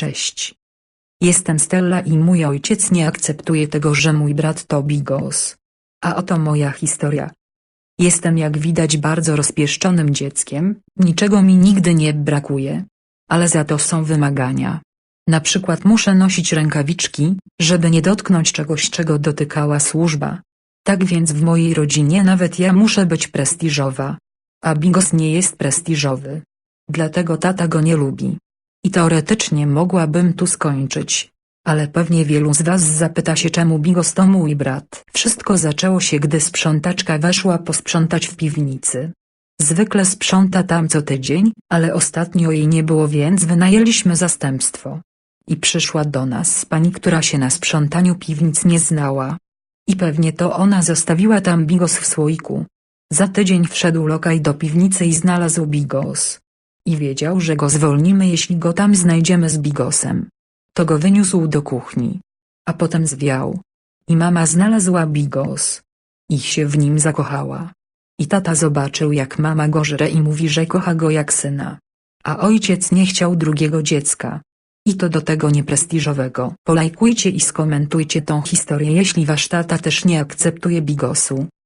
Cześć. Jestem Stella i mój ojciec nie akceptuje tego, że mój brat to bigos. A oto moja historia. Jestem jak widać bardzo rozpieszczonym dzieckiem, niczego mi nigdy nie brakuje. Ale za to są wymagania. Na przykład muszę nosić rękawiczki, żeby nie dotknąć czegoś, czego dotykała służba. Tak więc w mojej rodzinie nawet ja muszę być prestiżowa. A bigos nie jest prestiżowy. Dlatego tata go nie lubi. I teoretycznie mogłabym tu skończyć. Ale pewnie wielu z was zapyta się czemu Bigos to mój brat. Wszystko zaczęło się gdy sprzątaczka weszła posprzątać w piwnicy. Zwykle sprząta tam co tydzień, ale ostatnio jej nie było więc wynajęliśmy zastępstwo. I przyszła do nas pani która się na sprzątaniu piwnic nie znała. I pewnie to ona zostawiła tam Bigos w słoiku. Za tydzień wszedł lokaj do piwnicy i znalazł Bigos. I wiedział, że go zwolnimy jeśli go tam znajdziemy z bigosem. To go wyniósł do kuchni. A potem zwiał. I mama znalazła bigos. I się w nim zakochała. I tata zobaczył jak mama go żre i mówi, że kocha go jak syna. A ojciec nie chciał drugiego dziecka. I to do tego nieprestiżowego. Polajkujcie i skomentujcie tą historię jeśli wasz tata też nie akceptuje bigosu.